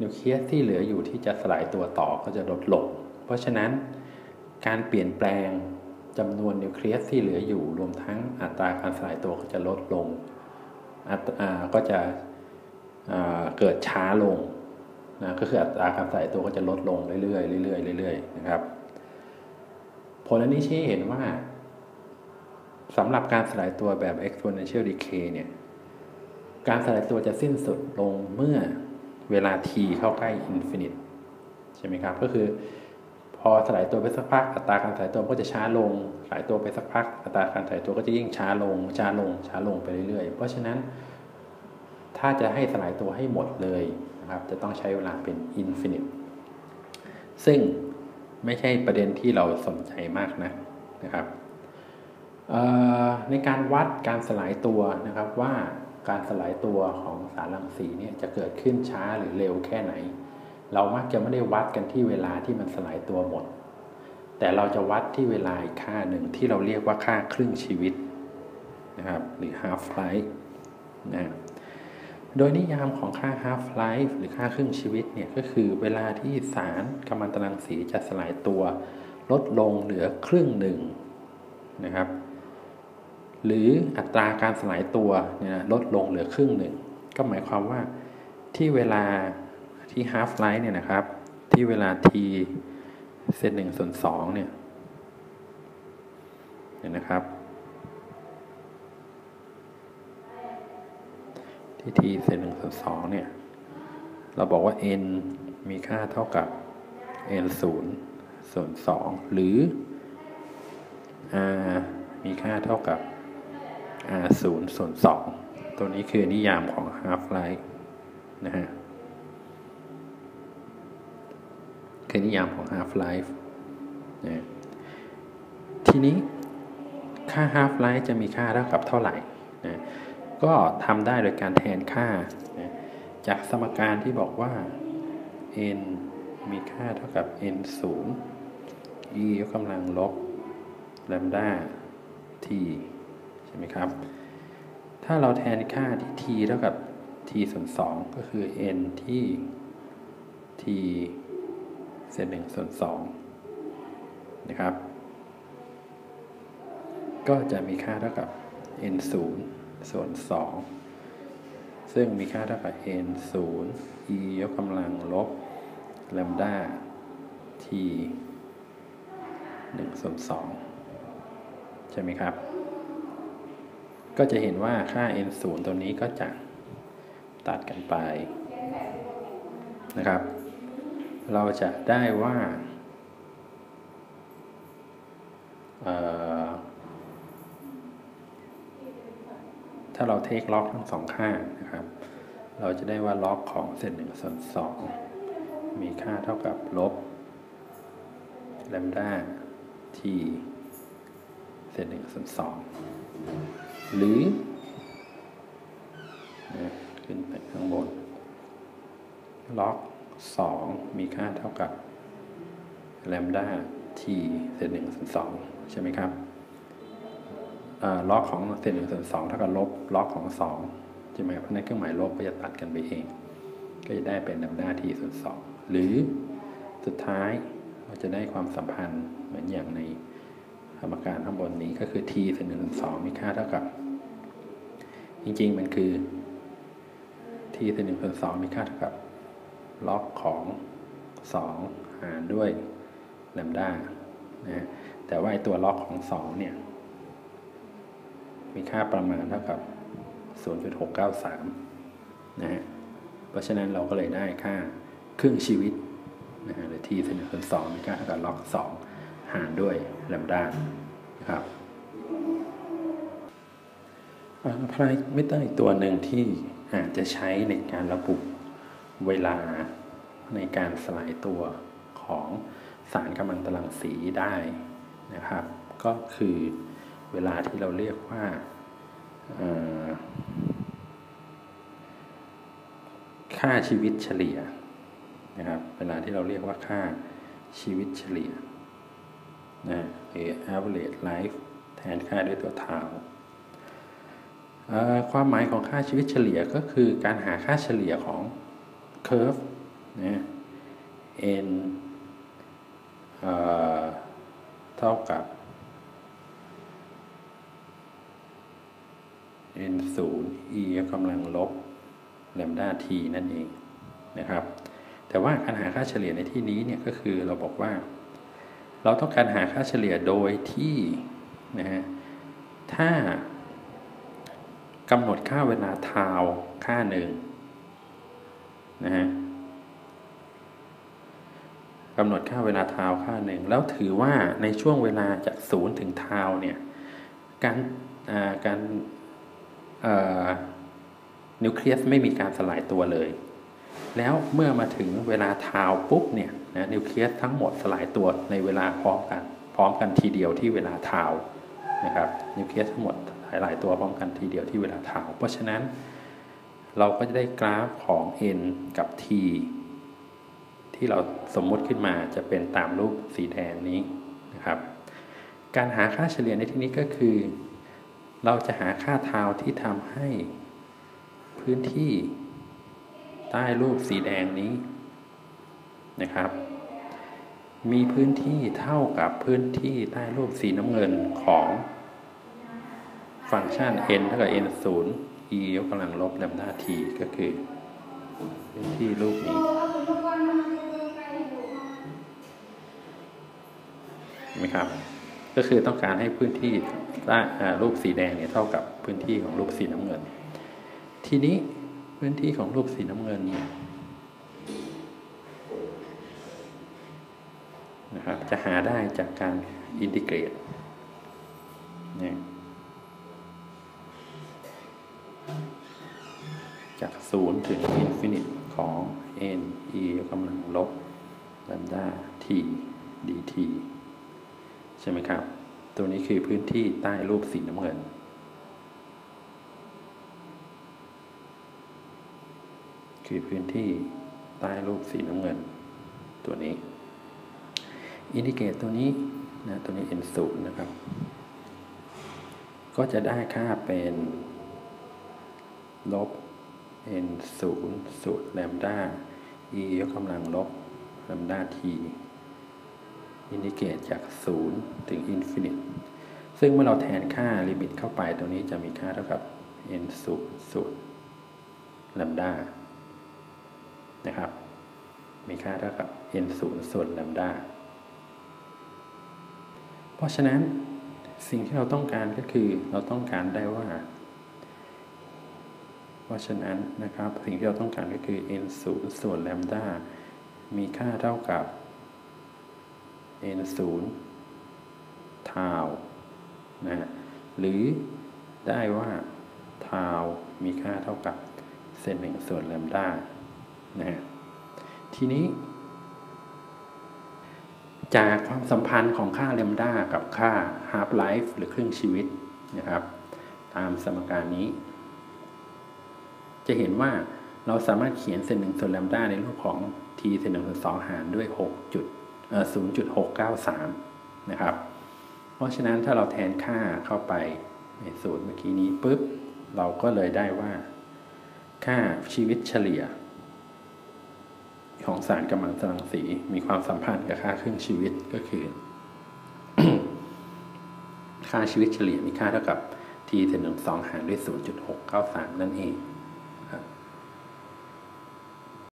นิวเคลียสที่เหลืออยู่ที่จะสลายตัวต่อก็จะลดลง เพราะฉะนั้นการเปลี่ยนแปลงจำนวนนิวเคลียสที่เหลืออยู่รวมทั้งอัตราการสลายตัวก็จะลดลงก็จะเกิดช้าลงนะก็คืออัตราการสลายตัวก็จะลดลงเรื่อยๆเรื่อยๆเรื่อยๆนะครับผลอันนี้ชี้เห็นว่าสำหรับการสลายตัวแบบ exponential decay เนี่ยการสลายตัวจะสิ้นสุดลงเมื่อ เวลา t เข้าใกล้ infinite ใช่ไหมครับ ก็คือ พอสลายตัวไปสักพักอัตราการสลายตัวก็จะช้าลงสลายตัวไปสักพักอัตราการสลายตัวก็จะยิ่งช้าลงช้าลงช้าลงไปเรื่อยๆ เพราะฉะนั้นถ้าจะให้สลายตัวให้หมดเลยนะครับจะต้องใช้เวลาเป็น infinite ซึ่งไม่ใช่ประเด็นที่เราสนใจมากนะนะครับในการวัดการสลายตัวนะครับว่า การสลายตัวของสารรังสีเนี่ยจะเกิดขึ้นช้าหรือเร็วแค่ไหน เรามักจะไม่ได้วัดกันที่เวลาที่มันสลายตัวหมด แต่เราจะวัดที่เวลาอีกค่าหนึ่งที่เราเรียกว่าค่าครึ่งชีวิตนะครับหรือ half life นะโดยนิยามของค่า half life หรือค่าครึ่งชีวิตเนี่ยก็คือเวลาที่สารกัมมันตรังสีจะสลายตัว ลดลงเหลือครึ่งหนึ่งนะครับ หรืออัตราการสลายตัวเนี่ยลดลงเหลือครึ่งหนึ่ง ก็หมายความว่าที่เวลาที่ half life เนี่ยนะครับ ที่เวลา t เศษหนึ่งส่วนสองเนี่ยเนี่ยนะครับ ที่ t เศษหนึ่งส่วนสองเนี่ย เราบอกว่า n มีค่าเท่ากับ n ศูนย์ส่วนสองหรือ r มีค่าเท่ากับ r 0 ส่วน2ตัวนี้คือนิยามของ half life นะฮะคือนิยามของ half life นะทีนี้ค่า half life จะมีค่าเท่ากับเท่าไหร่นะก็ทำได้โดยการแทนค่านะจากสมการที่บอกว่า n มีค่าเท่ากับ n 0 e ยกกำลังลบ lambda t ใช่ไหมครับ ถ้าเราแทนค่าที่ t เท่ากับ t ส่วน2ก็คือ n ที่ t เศษ1ส่วน2นะครับ ก็จะมีค่าเท่ากับ n 0ส่วน2ซึ่งมีค่าเท่ากับ n 0 e ยกกำลังลบ lambda t 1ส่วน2ใช่ไหมครับ ก็จะเห็นว่าค่า n 0ตัวนี้ก็จะตัดกันไปนะครับ เราจะได้ว่าถ้าเราเทคล็อกทั้งสองข้างนะครับ เราจะได้ว่าล็อกของเศษหนึ่งส่วนสองมีค่าเท่ากับลบแลมด้าทีเศษหนึ่งส่วนสอง หรือขึ้นไปข้างบน ล็อก 2 มีค่าเท่ากับแลมด้าทีเศษหนึ่งส่วนสองใช่ไหมครับล็อกของเศษหนึ่งส่วนสองเท่ากับลบล็อกของสองใช่ไหมเพราะนั้นเครื่องหมายลบก็จะตัดกันไปเอง ก็จะได้เป็นแลมด้าทีส่วนสองหรือสุดท้ายเราจะได้ความสัมพันธ์เหมือนอย่างในสมการข้างบนนี้ก็คือ t ส่วนหนึ่งส่วนสองมีค่าเท่ากับ จริงๆ มันคือ t ส่วนหนึ่งส่วนสองมีค่าเท่ากับ ล็อกของสองหารด้วยแลมด้านะแต่ว่าไอตัวล็อกของสองเนี่ย มีค่าประมาณเท่ากับ 0.693 นะฮะ เพราะฉะนั้นเราก็เลยได้ค่าครึ่งชีวิตนะฮะหรือ t ส่วนหนึ่งส่วนสองมีค่าเท่ากับล็อกสองหารด้วยแลมด้านะครับ พารามิเตอร์อีกตัวหนึ่งที่อาจจะใช้ในการระบุเวลาในการสลายตัวของสารกำมันตรังสีได้นะครับ ก็คือเวลาที่เราเรียกว่าค่าชีวิตเฉลี่ยนะครับ เวลาที่เราเรียกว่าค่าชีวิตเฉลี่ยนะ average life แทนค่าด้วยตัวเท้า ความหมายของค่าชีวิตเฉลี่ยก็คือการหาค่าเฉลี่ยของเคอร์ฟนะ n เอ่อเท่ากับ n 0 e ยกกำลังลบแลมด้า t นั่นเองนะครับ แต่ว่าการหาค่าเฉลี่ยในที่นี้เนี่ยก็คือเราบอกว่า เราต้องการหาค่าเฉลี่ยโดยที่นะฮะถ้า กำหนดค่าเวลาทาวค่าหนึ่งนะฮะกำหนดค่าเวลาทาวค่าหนึ่งแล้วถือว่าในช่วงเวลาจากศูนย์ถึงทาวเนี่ยการการนิวเคลียสไม่มีการสลายตัวเลย แล้วเมื่อมาถึงเวลาทาวปุ๊บเนี่ยนะนิวเคลียสทั้งหมดสลายตัวในเวลาพร้อมกัน พร้อมกันทีเดียวที่เวลาทาว นะครับนิวเคลียสทั้งหมดหลาย ๆ ตัวพร้อมกันทีเดียวที่เวลาทาวเพราะฉะนั้นเราก็จะได้กราฟของ n กับ t ที่เราสมมุติขึ้นมาจะเป็นตามรูปสีแดงนี้นะครับ การหาค่าเฉลี่ยในที่นี้ก็คือ เราจะหาค่าทาวที่ทำให้พื้นที่ใต้รูปสีแดงนี้นะครับ มีพื้นที่เท่ากับพื้นที่ใต้รูปสีน้ำเงินของ ฟังก์ชัน n เท่ากับ n 0 e ยกกำลังลบแลมด้า t ก็คือพื้นที่รูปนี้ไหมครับ ก็คือต้องการให้พื้นที่รูปสีแดงเนี่ยเท่ากับพื้นที่ของรูปสีน้ำเงิน ทีนี้พื้นที่ของรูปสีน้ำเงินเนี่ย นะครับจะหาได้จากการอินทิเกรตนี่จากศูนย์ถึงอินฟินิตของ n e ยกกำลังลบลมด้า t dt ใช่ไหมครับ ตัวนี้คือพื้นที่ใต้รูปสีน้ำเงินคือพื้นที่ใต้รูปสีน้ำเงิน ตัวนี้ อินดิเกตตัวนี้นะตัวนี้ n 0นะครับ ก็จะได้ค่าเป็นลบ n 0สูตรแลมด้า e ยกกำลังลบแลมด้า t อินดิเกตจาก 0 ถึงอินฟินิตซึ่งเมื่อเราแทนค่าลิมิตเข้าไปตรงนี้จะมีค่าเท่ากับ n 0สูตรแลมด้านะครับ มีค่าเท่ากับ n 0ส่วนแลมด้า เพราะฉะนั้นสิ่งที่เราต้องการก็คือเราต้องการได้ว่า เพราะฉะนั้นนะครับสิ่งที่เราต้องการก็คือ n 0ส่วนแลมด้ามีค่าเท่ากับ n 0ทาวนะหรือได้ว่าทาวมีค่าเท่ากับเซนหนึ่งส่วนแลมด้านะทีนี้ จากความสัมพันธ์ของค่าแลมด้ากับค่า half life หรือครึ่งชีวิตนะครับ ตามสมการนี้ จะเห็นว่าเราสามารถเขียนเซนหนึ่งส่วนแลมด้าในรูปของ t เซนหนึ่งส่วนสองหารด้วย6จุด0.693นะครับ เพราะฉะนั้นถ้าเราแทนค่าเข้าไปในสูตรเมื่อกี้นี้ปุ๊บ เราก็เลยได้ว่า ค่าชีวิตเฉลี่ย ของสารกำลันสรังสี มีความสัมพันธ์กับค่าครึ่งชีวิตก็คือ ค่าชีวิตเฉลี่ยมีค่าเท่ากับ t ถึงสองหารด้วย 0.693 นั่นเอง